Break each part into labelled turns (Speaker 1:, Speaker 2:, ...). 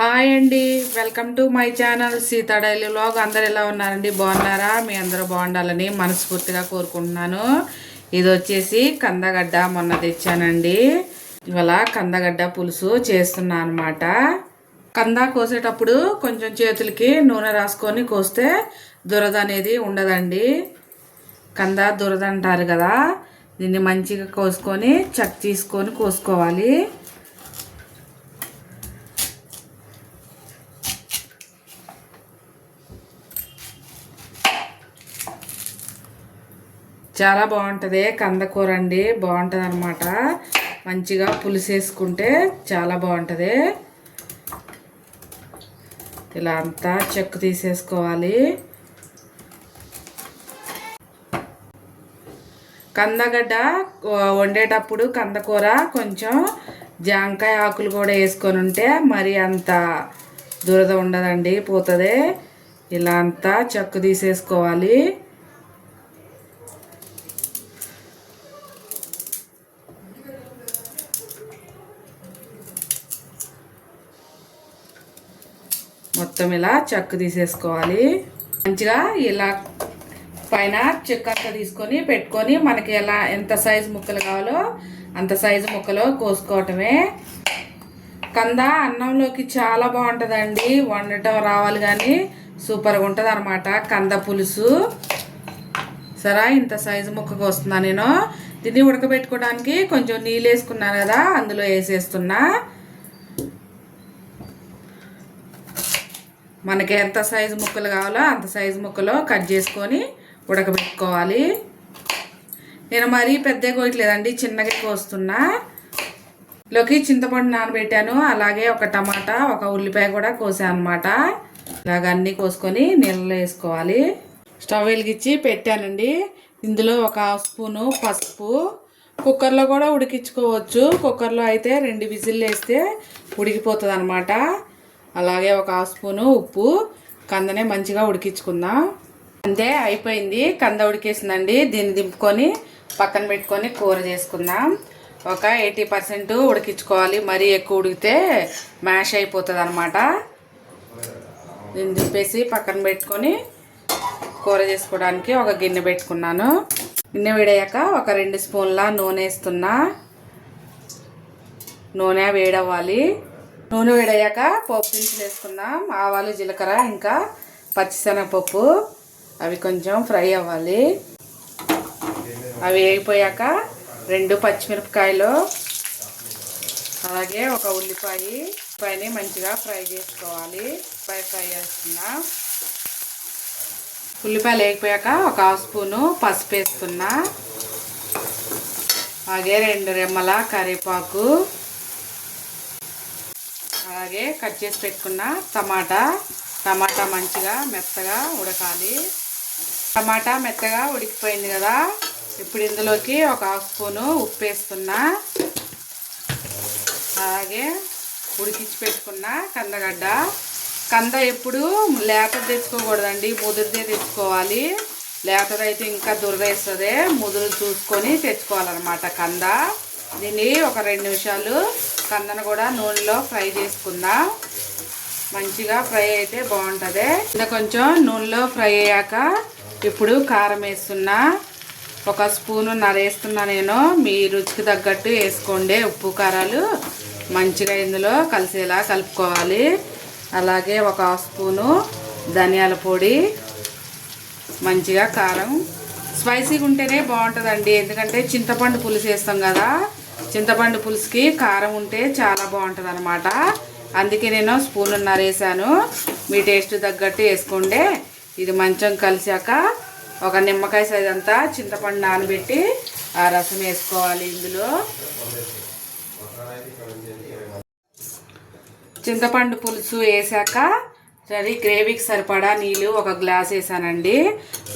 Speaker 1: Hi అండి. Welcome to my channel Seetha daily vlog. అందరు ఎలా ఉన్నారండి? బాగున్నారా? మీ అందరూ బాగుండాలని మనస్ఫూర్తిగా కోరుకుంటున్నాను. ఇది వచ్చేసి కందగడ్డ మొన్న తెచ్చానండి. ఇవాళ కందగడ్డ పులుసు చేస్తున్నా అనమాట కంద కోసేటప్పుడు కొంచెం చేతులకి నూనె రాసుకొని కోస్తే దురద అనేది ఉండదండి. కంద దురద అంటారు కదా దీన్ని మంచిగా కోసుకొని చక్ తీసుకొని కోసుకోవాలి. చాలా బాగుంటుంది కందకూర అండి బాగుంటుంది అనమాట మంచిగా పులుసు వేసుకుంటే చాలా బాగుంటుంది. ఇలా అంతా చెక్కు తీసేసుకోవాలి. కందగడ్డ వండేటప్పుడు కందకూర కొంచెం జాంకాయ ఆకులు కూడా వేసుకొని ఉంటే మరి అంత దురద ఉండదండి పోతుంది. ఇలా అంతా చెక్కు తీసేసుకోవాలి. మొత్తం ఇలా చెక్క తీసేసుకోవాలి. మంచిగా ఇలా పైన చెక్క అంతా తీసుకొని పెట్టుకొని మనకి ఎలా ఎంత సైజు ముక్కలు కావాలో అంత సైజు ముక్కలు కోసుకోవటమే. కంద అన్నంలోకి చాలా బాగుంటుందండి. వండటం రావాలి కానీ సూపర్గా ఉంటుంది అనమాట కంద పులుసు. సరే ఇంత సైజు ముక్కకు వస్తున్నా నేను. దీన్ని ఉడకబెట్టుకోవడానికి కొంచెం నీళ్ళు వేసుకున్నాను కదా అందులో వేసేస్తున్నా. మనకి ఎంత సైజు ముక్కలు కావాలో అంత సైజు ముక్కలు కట్ చేసుకొని ఉడకబెట్టుకోవాలి. నేను మరీ పెద్దగా కోయట్లేదండి చిన్నగా కోస్తున్నా. లోకి చింతపండు నానబెట్టాను అలాగే ఒక టమాటా ఒక ఉల్లిపాయ కూడా కోసాను అనమాట ఇలాగ అన్నీ కోసుకొని నీళ్ళలో వేసుకోవాలి. స్టవ్ వెలిగించి పెట్టానండి. ఇందులో ఒక స్పూను పసుపు. కుక్కర్లో కూడా ఉడికించుకోవచ్చు. కుక్కర్లో అయితే రెండు విజిల్లు వేస్తే ఉడికిపోతుంది అనమాట అలాగే ఒక హాఫ్ స్పూను ఉప్పు. కందనే మంచిగా ఉడికించుకుందాం. అంతే అయిపోయింది. కంద ఉడికేసిందండి. దీన్ని దింపుకొని పక్కన పెట్టుకొని కూర చేసుకుందాం. ఒక ఎయిటీ పర్సెంట్ ఉడికించుకోవాలి. మరీ ఎక్కువ ఉడికితే మ్యాష్ అయిపోతుంది అనమాట దీన్ని దింపేసి పక్కన పెట్టుకొని కూర చేసుకోవడానికి ఒక గిన్నె పెట్టుకున్నాను. గిన్నె వేడయ్యాక ఒక రెండు స్పూన్ల నూనె వేస్తున్నా. నూనె వేడవ్వాలి. నూనె వేడయ్యాక పోపు దినుసులు వేసుకుందాం. ఆవాలు జీలకర్ర ఇంకా పచ్చిశనగపప్పు. అవి కొంచెం ఫ్రై అవ్వాలి. అవి వేగిపోయాక రెండు పచ్చిమిరపకాయలు అలాగే ఒక ఉల్లిపాయ. ఉల్లిపాయని మంచిగా ఫ్రై చేసుకోవాలి. ఉల్లిపాయ ఫ్రై చేస్తున్నా. ఉల్లిపాయలు వేగిపోయాక ఒక హాఫ్ స్పూను పసుపు వేస్తున్నా. అలాగే రెండు రెమ్మల కరివేపాకు. అలాగే కట్ చేసి పెట్టుకున్న టమాటా. టమాటా మంచిగా మెత్తగా ఉడకాలి. టమాటా మెత్తగా ఉడికిపోయింది కదా. ఇప్పుడు ఇందులోకి ఒక హాఫ్ స్పూను ఉప్పు వేస్తున్నా. అలాగే ఉడికించి పెట్టుకున్న కందగడ్డ. కంద ఎప్పుడు లేతది తెచ్చుకోకూడదండి. ముదురుదే తెచ్చుకోవాలి. లేతదైతే ఇంకా దురదేస్తుంది ముదురు చూసుకొని తెచ్చుకోవాలన్నమాట కంద. దీన్ని ఒక రెండు నిమిషాలు కందను కూడా నూనెలో ఫ్రై చేసుకుందాం. మంచిగా ఫ్రై అయితే బాగుంటుంది. ఇలా కొంచెం నూనెలో ఫ్రై అయ్యాక ఇప్పుడు కారం వేస్తున్నా. ఒక స్పూను నరేస్తున్నా నేను. మీ రుచికి తగ్గట్టు వేసుకోండి. ఉప్పు కారాలు మంచిగా ఇందులో కలిసేలా కలుపుకోవాలి. అలాగే ఒక స్పూను ధనియాల పొడి. మంచిగా కారం. స్పైసీగా ఉంటేనే బాగుంటుందండి. ఎందుకంటే చింతపండు పులుసు వేస్తాం కదా. చింతపండు పులుసుకి కారం ఉంటే చాలా బాగుంటుంది అనమాట అందుకే నేను స్పూన్ వేసాను. మీ టేస్ట్ తగ్గట్టు వేసుకోండి ఇది మంచం కలిసాక ఒక నిమ్మకాయ సైజ్ అంతా చింతపండు నానబెట్టి ఆ రసం వేసుకోవాలి ఇందులో. చింతపండు పులుసు వేసాక సరే గ్రేవీకి సరిపడా నీళ్ళు ఒక గ్లాస్ వేసానండి.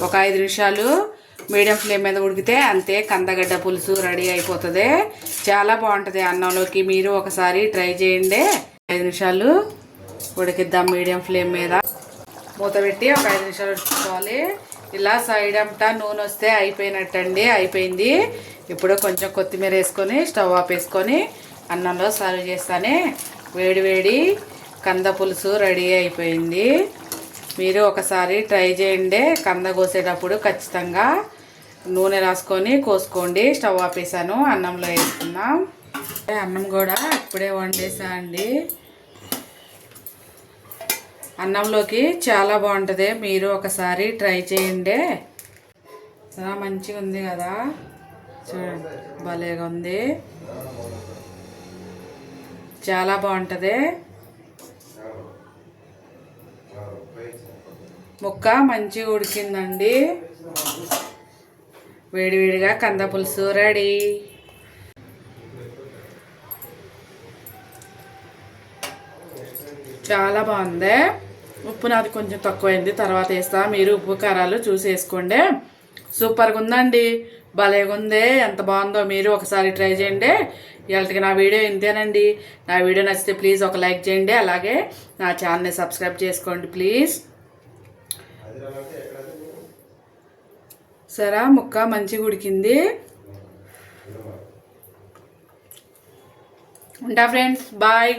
Speaker 1: ఒక ఐదు నిమిషాలు మీడియం ఫ్లేమ్ మీద ఉడికితే అంతే కందగడ్డ పులుసు రెడీ అయిపోతుంది. చాలా బాగుంటుంది అన్నంలోకి. మీరు ఒకసారి ట్రై చేయండి. ఐదు నిమిషాలు ఉడికిద్దాం మీడియం ఫ్లేమ్ మీద. మూత పెట్టి ఒక ఐదు నిమిషాలు ఉడుచుకోవాలి ఇలా సైడ్ అంతా నూనె వస్తే అయిపోయినట్టండి. అయిపోయింది. ఇప్పుడు కొంచెం కొత్తిమీర వేసుకొని స్టవ్ ఆఫ్ వేసుకొని అన్నంలో సర్వ్ చేస్తానే. వేడి వేడి కంద పులుసు రెడీ అయిపోయింది. మీరు ఒకసారి ట్రై చేయండి కంద కోసేటప్పుడు ఖచ్చితంగా నూనె రాసుకొని కోసుకోండి. స్టవ్ ఆపేసాను అన్నంలో వేసుకుందాం. అన్నం కూడా ఇప్పుడే వండేసా అండి. అన్నంలోకి చాలా బాగుంటుంది. మీరు ఒకసారి ట్రై చేయండి. చాలా మంచిగా ఉంది కదా. చూడండి భలేగా ఉంది. చాలా బాగుంటుంది. ముక్క మంచిగా ఉడికిందండి. వేడివేడిగా కంద పులుసు రెడీ. చాలా బాగుంది. ఉప్పు నాది కొంచెం తక్కువైంది తర్వాత వేస్తా. మీరు ఉప్పు కారాలు చూసి వేసుకోండి. సూపర్గా ఉందండి. భలేగా ఉంది. ఎంత బాగుందో మీరు ఒకసారి ట్రై చేయండి. ఇవాళకి నా వీడియో ఇంతేనండి. నా వీడియో నచ్చితే ప్లీజ్ ఒక లైక్ చేయండి. అలాగే నా ఛానల్ని సబ్స్క్రైబ్ చేసుకోండి ప్లీజ్. సరే ముక్క మంచిగా ఉడికింది ఉంటా ఫ్రెండ్స్ బాయ్.